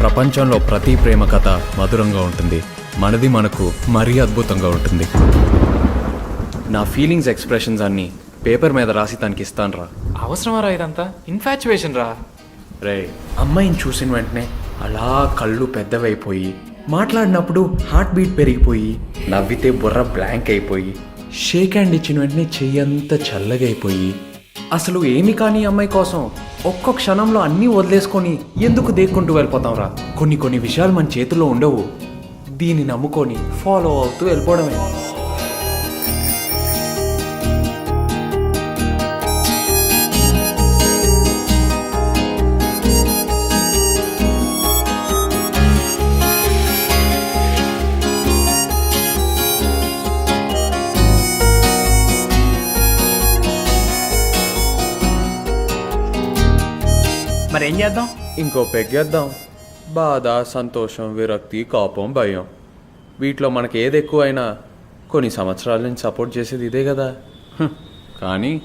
ప్రపంచంలో ప్రతి ప్రేమ కథ మధురంగా ఉంటుంది. మనది మనకు మరీ అద్భుతంగా ఉంటుంది. నా ఫీలింగ్స్ ఎక్స్ప్రెషన్స్ అన్నీ పేపర్ మీద రాసి తనకి ఇస్తాను రా అవసరమా రా ఇదంతా? ఇన్ఫాచువేషన్ రా. రే అమ్మాయిని చూసిన వెంటనే అలా కళ్ళు పెద్దవైపోయి మాట్లాడినప్పుడు హార్ట్ బీట్ పెరిగిపోయి నవ్వితే బుర్ర బ్లాంక్ అయిపోయి షేక్ హ్యాండ్ ఇచ్చిన వెంటనే చెయ్యంతా చల్లగా అయిపోయి అసలు ఏమి కాని అమ్మాయి కోసం ఒక్క క్షణంలో అన్నీ వదిలేసుకొని ఎందుకు దేక్కుంటూ వెళ్ళిపోతాం రా కొన్ని కొన్ని విషయాలు మన చేతిలో ఉండవు. దీన్ని నమ్ముకొని ఫాలో అవుతూ వెళ్ళిపోవడమే. మరి ఏం చేద్దాం? ఇంకో పెగ్గేద్దాం బాధ సంతోషం విరక్తి కోపం భయం. వీటిలో మనకి ఏది ఎక్కువైనా కొన్ని సంవత్సరాల నుంచి సపోర్ట్ చేసేది ఇదే కదా. కానీ